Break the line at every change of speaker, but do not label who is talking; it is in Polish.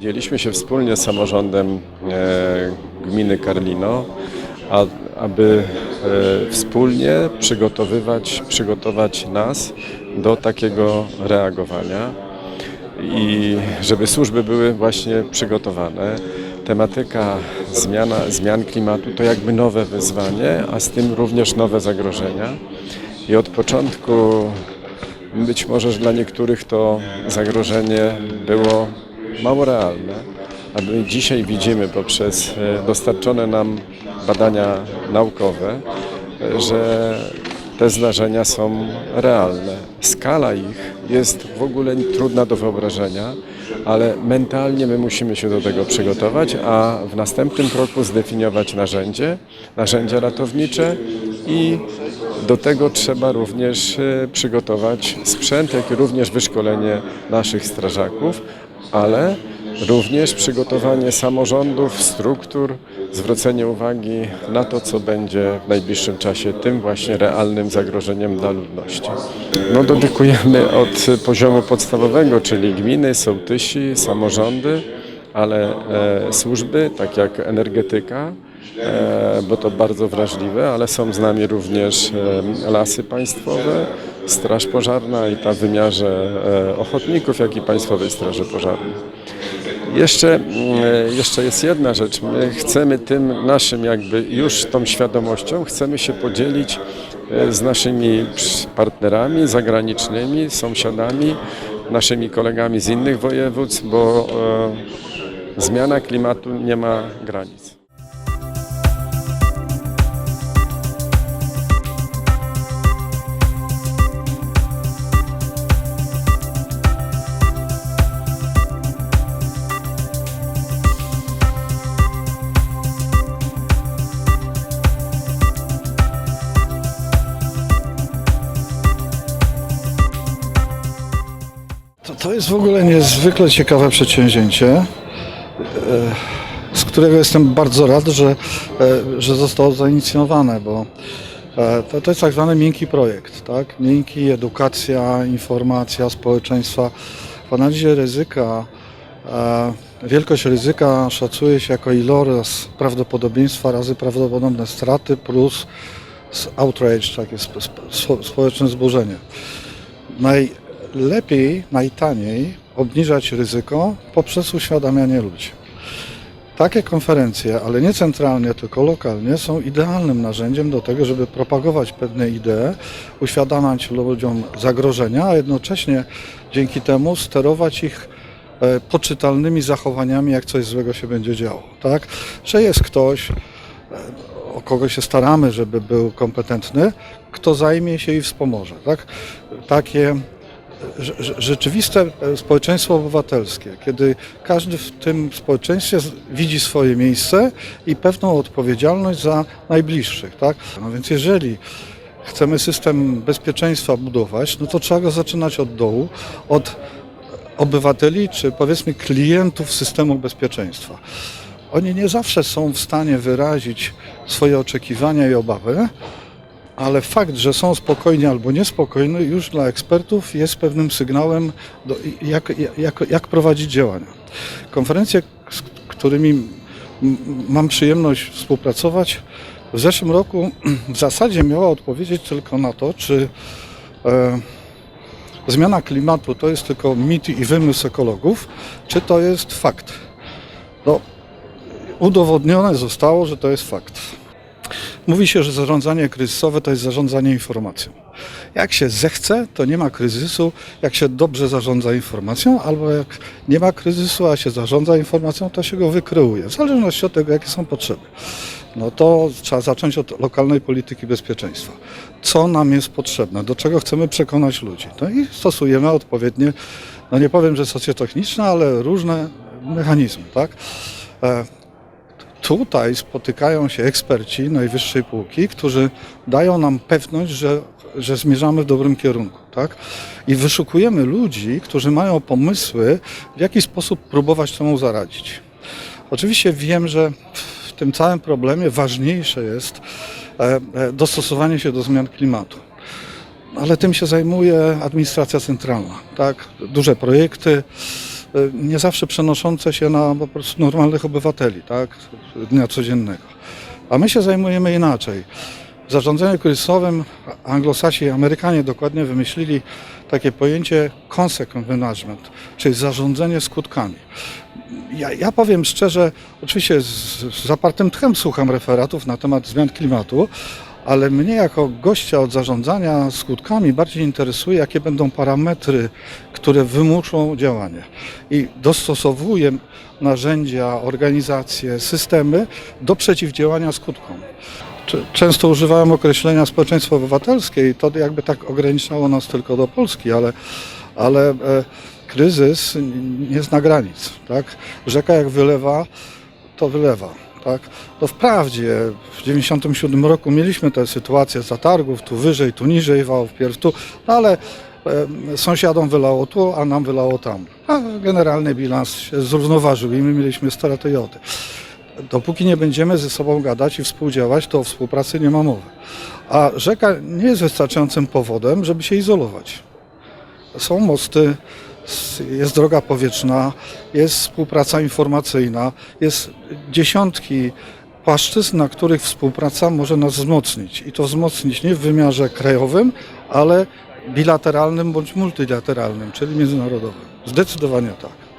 podjęliśmy się wspólnie z samorządem e, gminy Karlino, aby e, wspólnie przygotowywać, przygotować nas do takiego reagowania i żeby służby były właśnie przygotowane. Tematyka zmiana, zmian klimatu to jakby nowe wyzwanie, a z tym również nowe zagrożenia. I od początku być może że dla niektórych to zagrożenie było mało realne, a my dzisiaj widzimy poprzez e, dostarczone nam badania naukowe, e, że te zdarzenia są realne. Skala ich jest w ogóle trudna do wyobrażenia, ale mentalnie my musimy się do tego przygotować, a w następnym kroku zdefiniować narzędzie, narzędzia ratownicze i do tego trzeba również e, przygotować sprzęt, jak i również wyszkolenie naszych strażaków, ale również przygotowanie samorządów, struktur, zwrócenie uwagi na to, co będzie w najbliższym czasie tym właśnie realnym zagrożeniem dla ludności. No, dedykujemy od poziomu podstawowego, czyli gminy, sołtysi, samorządy, ale e, służby, tak jak energetyka, bo to bardzo wrażliwe, ale są z nami również e, lasy państwowe, Straż Pożarna i ta w wymiarze e, ochotników, jak i Państwowej Straży Pożarnej. Jeszcze, jeszcze jest jedna rzecz. My chcemy tym naszym jakby już tą świadomością, chcemy się podzielić e, z naszymi partnerami zagranicznymi, sąsiadami, naszymi kolegami z innych województw, bo e, zmiana klimatu nie ma granic.
Jest w ogóle niezwykle ciekawe przedsięwzięcie, e, z którego jestem bardzo rad, że, e, że zostało zainicjowane, bo e, to, to jest tak zwany miękki projekt, tak? Miękki, edukacja, informacja społeczeństwa. W analizie ryzyka wielkość ryzyka szacuje się jako iloraz prawdopodobieństwa razy prawdopodobne straty plus outrage, takie sp- sp- spo- społeczne zburzenie najlepiej, najtaniej obniżać ryzyko poprzez uświadamianie ludzi. Takie konferencje, ale nie centralnie, tylko lokalnie, są idealnym narzędziem do tego, żeby propagować pewne idee, uświadamiać ludziom zagrożenia, a jednocześnie dzięki temu sterować ich e, poczytalnymi zachowaniami, jak coś złego się będzie działo. Tak? Że jest ktoś, o kogo się staramy, żeby był kompetentny, kto zajmie się i wspomoże. Tak? Takie rzeczywiste e, społeczeństwo obywatelskie, kiedy każdy w tym społeczeństwie widzi swoje miejsce i pewną odpowiedzialność za najbliższych. Tak? No więc jeżeli chcemy system bezpieczeństwa budować, no to trzeba go zaczynać od dołu, od obywateli, czy powiedzmy klientów systemu bezpieczeństwa. Oni nie zawsze są w stanie wyrazić swoje oczekiwania i obawy, ale fakt, że są spokojni albo niespokojni, już dla ekspertów jest pewnym sygnałem, do, jak, jak, jak prowadzić działania. Konferencje, z którymi mam przyjemność współpracować, w zeszłym roku w zasadzie miała odpowiedzieć tylko na to, czy e, zmiana klimatu to jest tylko mit i wymysł ekologów, czy to jest fakt. No, udowodnione zostało, że to jest fakt. Mówi się, że zarządzanie kryzysowe to jest zarządzanie informacją. Jak się zechce, to nie ma kryzysu, jak się dobrze zarządza informacją, albo jak nie ma kryzysu, a się zarządza informacją, to się go wykreuje, w zależności od tego, jakie są potrzeby. No to trzeba zacząć od lokalnej polityki bezpieczeństwa. Co nam jest potrzebne, do czego chcemy przekonać ludzi. No i stosujemy odpowiednie, no nie powiem, że socjotechniczne, ale różne mechanizmy, tak? Tutaj spotykają się eksperci najwyższej półki, którzy dają nam pewność, że, że zmierzamy w dobrym kierunku. Tak? I wyszukujemy ludzi, którzy mają pomysły, w jaki sposób próbować temu zaradzić. Oczywiście wiem, że w tym całym problemie ważniejsze jest e, e, dostosowanie się do zmian klimatu. Ale tym się zajmuje administracja centralna. Tak? Duże projekty, nie zawsze przenoszące się na po prostu normalnych obywateli, tak, dnia codziennego. A my się zajmujemy inaczej. W zarządzaniu kryzysowym anglosasi i Amerykanie dokładnie wymyślili takie pojęcie consequent management, czyli zarządzanie skutkami. Ja, ja powiem szczerze, oczywiście z, z zapartym tchem słucham referatów na temat zmian klimatu, ale mnie jako gościa od zarządzania skutkami bardziej interesuje, jakie będą parametry, które wymuszą działanie. I dostosowuję narzędzia, organizacje, systemy do przeciwdziałania skutkom. Często używałem określenia społeczeństwo obywatelskie i to jakby tak ograniczało nas tylko do Polski, ale, ale e, kryzys nie zna granic. Tak? Rzeka jak wylewa, to wylewa. Tak? To wprawdzie w 1997 roku mieliśmy tę sytuację zatargów, tu wyżej, tu niżej, wał wpierw tu, no ale e, sąsiadom wylało tu, a nam wylało tam. A generalny bilans się zrównoważył i my mieliśmy straty joty. Dopóki nie będziemy ze sobą gadać i współdziałać, to o współpracy nie ma mowy. A rzeka nie jest wystarczającym powodem, żeby się izolować. Są mosty, jest droga powietrzna, jest współpraca informacyjna, jest dziesiątki płaszczyzn, na których współpraca może nas wzmocnić. I to wzmocnić nie w wymiarze krajowym, ale bilateralnym bądź multilateralnym, czyli międzynarodowym. Zdecydowanie tak.